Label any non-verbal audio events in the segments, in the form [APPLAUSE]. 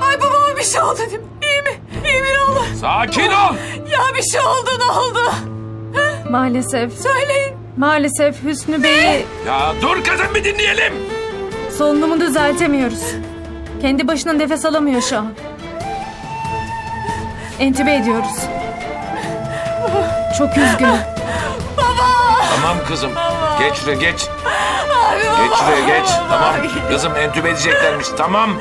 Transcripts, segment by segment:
Ay babama bir şey oldu değil mi? İyi mi? İyi mi ne olur? Sakin ol. Ya bir şey oldu ne oldu? Maalesef, Söyleyin. maalesef Hüsnü Bey'i Ya dur kızım bir dinleyelim. solunumu düzeltemiyoruz. Kendi başına nefes alamıyor şu an. Entübe ediyoruz. Çok üzgünüm. Tamam kızım. Geç şuraya geç. Abi baba. Geç şuraya geç. Tamam. Abi. Kızım entübe edeceklermiş. Tamam.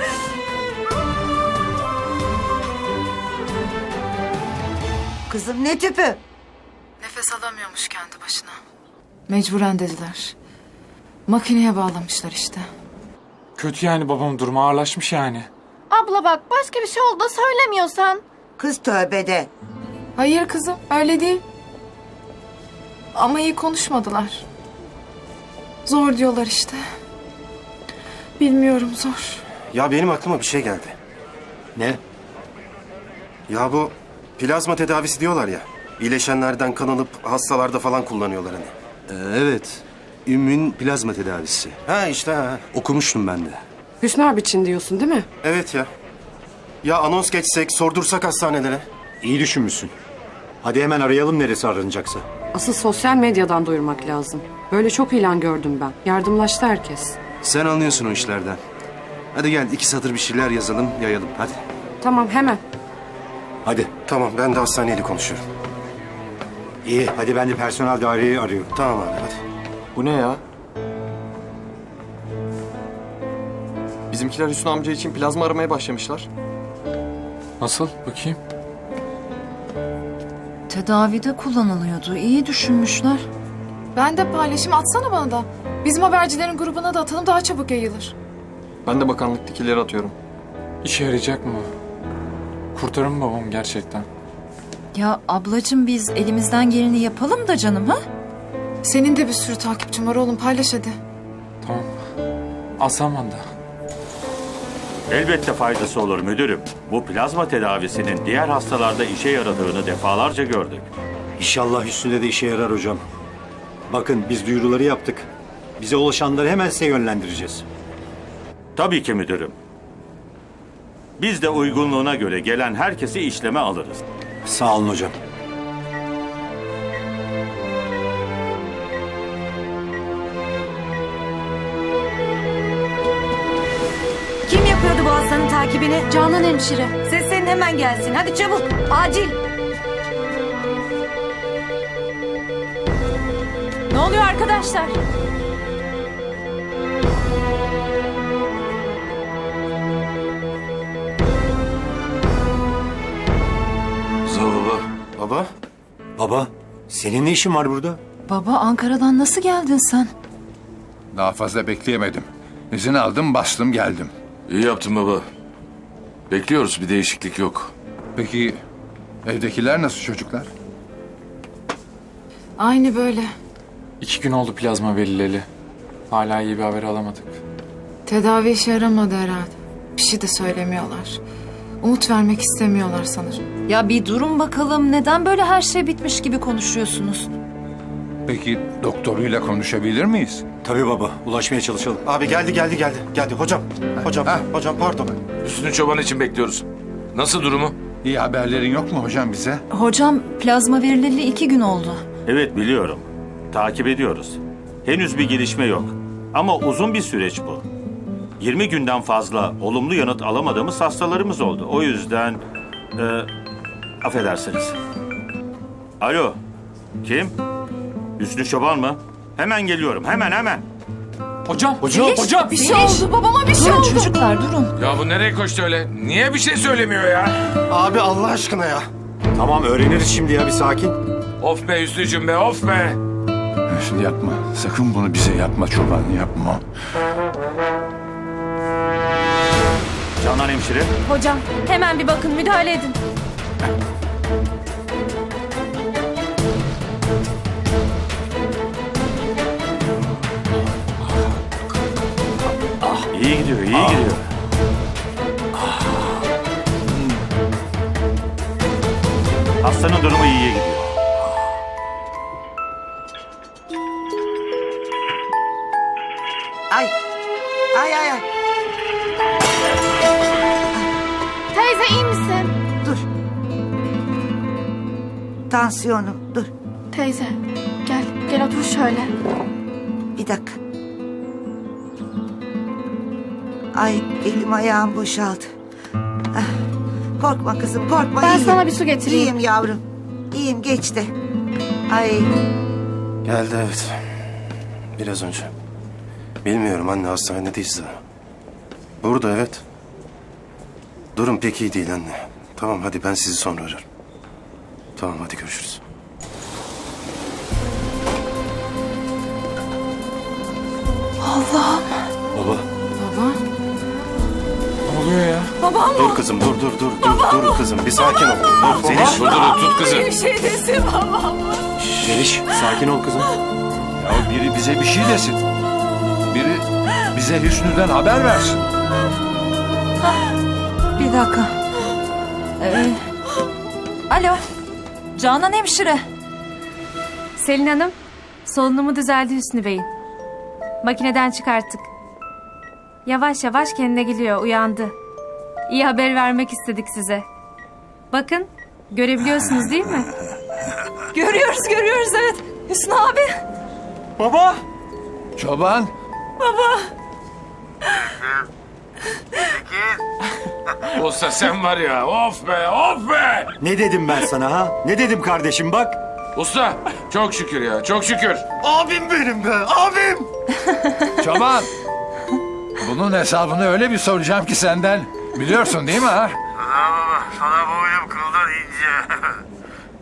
Kızım ne tüpü? Nefes alamıyormuş kendi başına. Mecburen dediler. Makineye bağlamışlar işte. Kötü yani babam durumu ağırlaşmış yani. Abla bak başka bir şey oldu da söylemiyorsan. Kız tövbede. Hayır kızım öyle değil. Ama iyi konuşmadılar. Zor diyorlar işte. Bilmiyorum zor. Ya benim aklıma bir şey geldi. Ne? Ya bu plazma tedavisi diyorlar ya. İyileşenlerden kan alıp hastalarda falan kullanıyorlar hani. Ee, evet. Ümmün plazma tedavisi. Ha işte ha. Okumuştum ben de. Hüsnü abi için diyorsun değil mi? Evet ya. Ya anons geçsek, sordursak hastanelere. İyi düşünmüşsün. Hadi hemen arayalım neresi aranacaksa. Asıl sosyal medyadan duyurmak lazım. Böyle çok ilan gördüm ben. Yardımlaştı herkes. Sen anlıyorsun o işlerden. Hadi gel iki satır bir şeyler yazalım, yayalım. Hadi. Tamam hemen. Hadi. Tamam ben de hastaneyle konuşuyorum. İyi. Hadi ben de personel daireyi arıyorum. Tamam abi hadi. Bu ne ya? Bizimkiler Hüsnü amca için plazma aramaya başlamışlar. Nasıl? Bakayım. Tedavide kullanılıyordu. İyi düşünmüşler. Ben de paylaşım atsana bana da. Bizim habercilerin grubuna da atalım daha çabuk yayılır. Ben de bakanlıktakileri atıyorum. İşe yarayacak mı? Kurtarır mı babam gerçekten? Ya ablacığım biz elimizden geleni yapalım da canım ha? Senin de bir sürü takipçin var oğlum paylaş hadi. Tamam. Aslan da. Elbette faydası olur müdürüm. Bu plazma tedavisinin diğer hastalarda işe yaradığını defalarca gördük. İnşallah üstünde de işe yarar hocam. Bakın biz duyuruları yaptık. Bize ulaşanları hemen size yönlendireceğiz. Tabii ki müdürüm. Biz de uygunluğuna göre gelen herkesi işleme alırız. Sağ olun hocam. Hastanın takibini? Canan hemşire. Seslenin hemen gelsin. Hadi çabuk. Acil. Ne oluyor arkadaşlar? Baba. Baba, Baba, senin ne işin var burada? Baba Ankara'dan nasıl geldin sen? Daha fazla bekleyemedim. İzin aldım, bastım geldim. İyi yaptın baba. Bekliyoruz bir değişiklik yok. Peki evdekiler nasıl çocuklar? Aynı böyle. İki gün oldu plazma verileli. Hala iyi bir haber alamadık. Tedavi işe yaramadı herhalde. Bir şey de söylemiyorlar. Umut vermek istemiyorlar sanırım. Ya bir durun bakalım. Neden böyle her şey bitmiş gibi konuşuyorsunuz? Peki doktoruyla konuşabilir miyiz? Tabii baba, ulaşmaya çalışalım. abi geldi geldi geldi. Geldi hocam. Hocam, Ha. hocam pardon. Üstünü çoban için bekliyoruz. Nasıl durumu? İyi haberlerin yok mu hocam bize? Hocam plazma verileli iki gün oldu. Evet biliyorum. Takip ediyoruz. Henüz bir gelişme yok. Ama uzun bir süreç bu. 20 günden fazla olumlu yanıt alamadığımız hastalarımız oldu. O yüzden... E, affedersiniz. Alo. Kim? Hüsnü Çoban mı? Hemen geliyorum. Hemen hemen. Hocam, hocam, hocam. Bir şey oldu babama bir şey oldu. çocuklar durun. Ya bu nereye koştu öyle? Niye bir şey söylemiyor ya? Abi Allah aşkına ya. Tamam öğreniriz şimdi ya bir sakin. Of be Hüsnü'cüm be of be. Şimdi yapma. Sakın bunu bize yapma çoban, yapma. Canan hemşire. Hocam hemen bir bakın müdahale edin. Hastanın durumu iyiye gidiyor. Ay. Ay ay ay. Teyze iyi misin? Dur. Tansiyonum dur. Teyze gel gel otur şöyle. Bir dakika. Ay elim ayağım boşaldı. Korkma kızım korkma Ben iyiyim. sana bir su getireyim. İyiyim yavrum. İyiyim geçti. Ay Geldi evet. Biraz önce. Bilmiyorum anne hastanedeyiz daha. Burada evet. Durum pek iyi değil anne. Tamam hadi ben sizi sonra ararım. Tamam hadi görüşürüz. Baba. Oluyor ya? Dur kızım dur dur dur dur dur kızım bir sakin ol. Dur Zeliş. Dur dur tut kızı. Zeliş sakin ol kızım. Ya biri bize bir şey desin. Biri bize Hüsnü'den haber versin. Bir dakika. Ee, alo. Canan hemşire. Selin Hanım solunumu düzeldi Hüsnü Bey'in. Makineden çıkarttık. Yavaş yavaş kendine geliyor uyandı. İyi haber vermek istedik size. Bakın görebiliyorsunuz değil mi? [LAUGHS] Görüyoruz görüyoruz evet. Hüsnü abi. Baba! Çoban. Olsa sen var ya of be of be. Ne dedim ben sana ha? Ne dedim kardeşim bak. Usta çok şükür ya çok şükür. Abim benim be abim. Çoban. Bunun hesabını öyle bir soracağım ki senden. Biliyorsun değil mi ha? Sana boynum kıldan ince.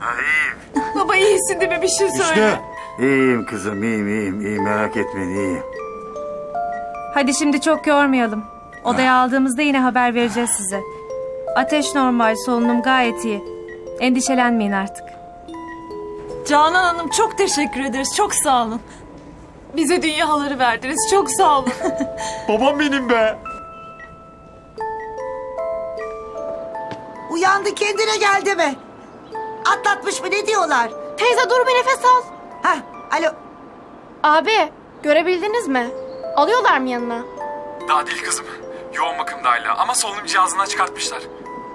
[LAUGHS] iyiyim. Baba iyisin değil mi bir şey Hüsnü. İyiyim kızım iyiyim iyiyim iyiyim merak etmeyin iyiyim. Hadi şimdi çok yormayalım. Odaya aldığımızda yine haber vereceğiz size. Ateş normal, solunum gayet iyi. Endişelenmeyin artık. Canan Hanım çok teşekkür ederiz. Çok sağ olun. Bize dünyaları verdiniz. Çok sağ olun. [LAUGHS] Babam benim be! Uyandı kendine geldi mi? Atlatmış mı ne diyorlar? Teyze dur bir nefes al. Ha alo Abi görebildiniz mi? Alıyorlar mı yanına? Daha değil kızım. Yoğun bakımda hala ama solunum cihazından çıkartmışlar.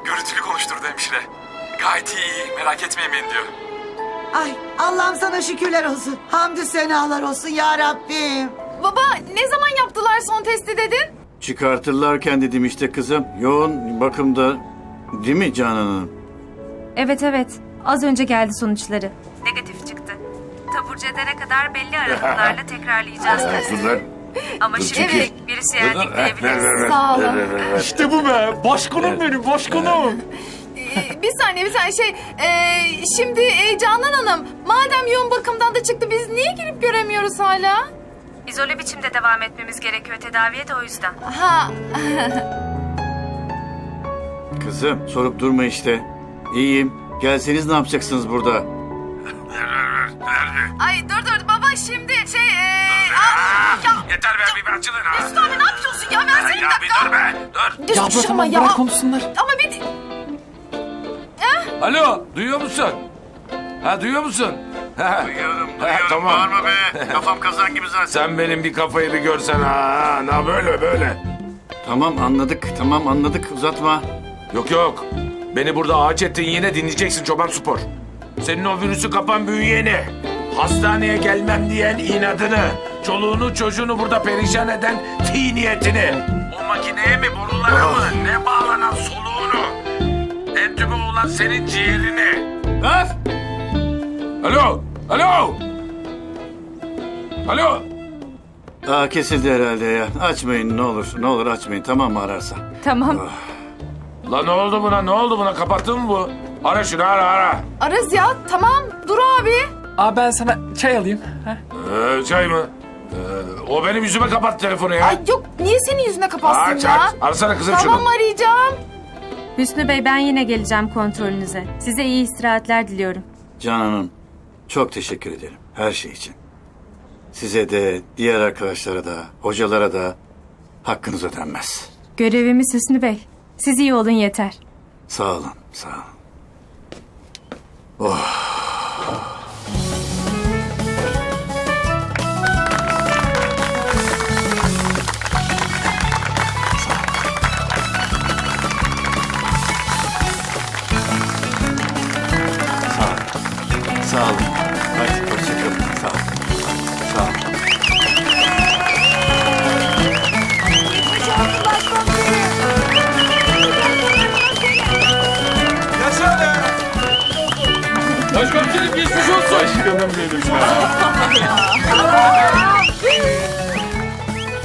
Görüntülü konuşturdu hemşire. Gayet iyi iyi merak etmeyin beni diyor. Ay Allah'ım sana şükürler olsun. Hamdü senalar olsun ya Rabbim. Baba ne zaman yaptılar son testi dedin? Çıkartırlarken dedim işte kızım. Yoğun bakımda değil mi Canan Hanım? Evet evet. Az önce geldi sonuçları. Negatif çıktı. Taburcu edene kadar belli aralıklarla [LAUGHS] tekrarlayacağız testi. Ama şimdi virüs yendik diyebiliriz. Sağ olun. İşte bu be! Başkanım benim başkanım! Ee, bir saniye bir saniye şey. ee, şimdi ee, Canan Hanım madem yoğun bakımdan da çıktı biz niye girip göremiyoruz hala? İzole biçimde devam etmemiz gerekiyor tedaviye de o yüzden. Ha [LAUGHS] Kızım sorup durma işte. İyiyim. Gelseniz ne yapacaksınız burada? ay dur dur baba şimdi şey ee, aa, ya Yeter be bir açılın ha. Mesut abi ne yapıyorsun ya versene bir Ya bir dakika. dur be dur. Düş, Ya bırak ama ya. bırak konuşsunlar. Ama bir Alo duyuyor musun? Ha duyuyor musun? Ha, Duyuyorum, ha, tamam. be. Kafam kazan gibi zaten. Sen benim bir kafayı bir görsen ha. Na böyle böyle. Tamam anladık. Tamam anladık. Uzatma. Yok yok. Beni burada ağaç ettin yine dinleyeceksin Çoban Spor. Senin o virüsü kapan büyüyeni. Hastaneye gelmem diyen inadını. Çoluğunu çocuğunu burada perişan eden ti niyetini. O makineye mi borulara mı ne bağlanan soluğunu. Entübe olan senin ciğerini. Öf! Alo. Alo. Alo. Aa, kesildi herhalde ya. Açmayın ne olur. Ne olur açmayın. Tamam mı ararsa? Tamam. La ne oldu buna ne oldu buna kapattın mı bu? Ara şunu ara ara. Aras ya tamam dur abi. Abi ben sana çay alayım. Ha? Ee, çay mı? Ee, o benim yüzüme kapattı telefonu ya. Ay yok niye senin yüzüne kapatsın aç ya? aç. Arasana kızım Tamam şunu. arayacağım. Hüsnü Bey ben yine geleceğim kontrolünüze. Size iyi istirahatler diliyorum. Canan Hanım çok teşekkür ederim. Her şey için. Size de, diğer arkadaşlara da, hocalara da hakkınız ödenmez. Görevimiz Hüsnü Bey. Siz iyi olun yeter. Sağ olun, sağ olun. yemedim ya.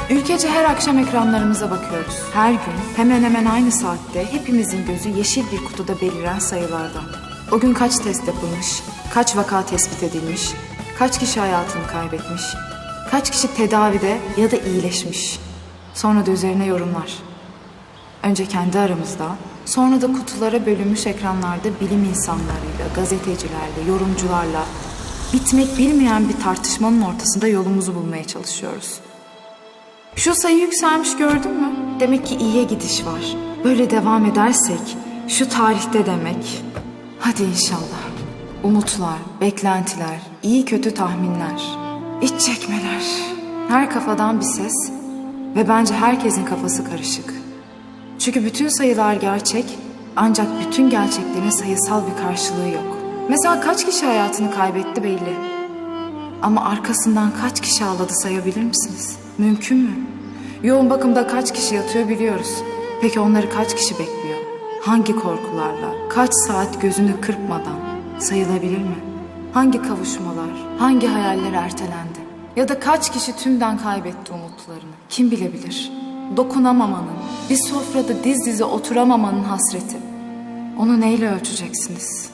Ülkece her akşam ekranlarımıza bakıyoruz. Her gün hemen hemen aynı saatte hepimizin gözü yeşil bir kutuda beliren sayılardan. O gün kaç test yapılmış, kaç vaka tespit edilmiş, kaç kişi hayatını kaybetmiş, kaç kişi tedavide ya da iyileşmiş. Sonra da üzerine yorumlar. Önce kendi aramızda, sonra da kutulara bölünmüş ekranlarda bilim insanlarıyla, gazetecilerle, yorumcularla, bitmek bilmeyen bir tartışmanın ortasında yolumuzu bulmaya çalışıyoruz. Şu sayı yükselmiş gördün mü? Demek ki iyiye gidiş var. Böyle devam edersek şu tarihte demek. Hadi inşallah. Umutlar, beklentiler, iyi kötü tahminler, iç çekmeler. Her kafadan bir ses ve bence herkesin kafası karışık. Çünkü bütün sayılar gerçek ancak bütün gerçeklerin sayısal bir karşılığı yok. Mesela kaç kişi hayatını kaybetti belli. Ama arkasından kaç kişi ağladı sayabilir misiniz? Mümkün mü? Yoğun bakımda kaç kişi yatıyor biliyoruz. Peki onları kaç kişi bekliyor? Hangi korkularla, kaç saat gözünü kırpmadan sayılabilir mi? Hangi kavuşmalar, hangi hayaller ertelendi? Ya da kaç kişi tümden kaybetti umutlarını? Kim bilebilir? Dokunamamanın, bir sofrada diz dize oturamamanın hasreti. Onu neyle ölçeceksiniz?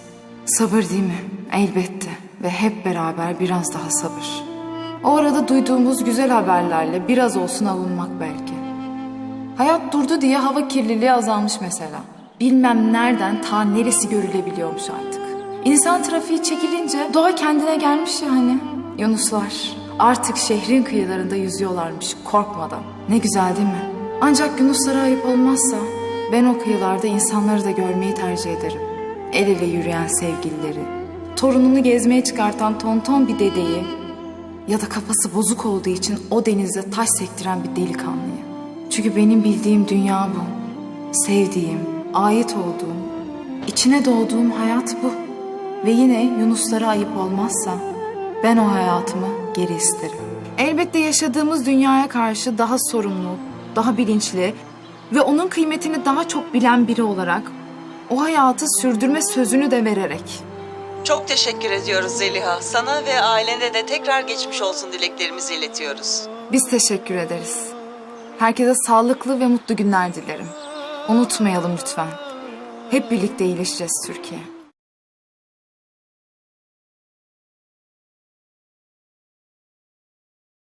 Sabır değil mi? Elbette. Ve hep beraber biraz daha sabır. O arada duyduğumuz güzel haberlerle biraz olsun avunmak belki. Hayat durdu diye hava kirliliği azalmış mesela. Bilmem nereden ta neresi görülebiliyormuş artık. İnsan trafiği çekilince doğa kendine gelmiş yani. Yunuslar artık şehrin kıyılarında yüzüyorlarmış korkmadan. Ne güzel değil mi? Ancak Yunuslara ayıp olmazsa ben o kıyılarda insanları da görmeyi tercih ederim. El ele yürüyen sevgilileri, torununu gezmeye çıkartan tonton bir dedeyi ya da kafası bozuk olduğu için o denizde taş sektiren bir delikanlıyı. Çünkü benim bildiğim dünya bu. Sevdiğim, ait olduğum, içine doğduğum hayat bu. Ve yine Yunuslara ayıp olmazsa ben o hayatımı geri isterim. Elbette yaşadığımız dünyaya karşı daha sorumlu, daha bilinçli ve onun kıymetini daha çok bilen biri olarak o hayatı sürdürme sözünü de vererek Çok teşekkür ediyoruz Zeliha. Sana ve ailene de tekrar geçmiş olsun dileklerimizi iletiyoruz. Biz teşekkür ederiz. Herkese sağlıklı ve mutlu günler dilerim. Unutmayalım lütfen. Hep birlikte iyileşeceğiz Türkiye.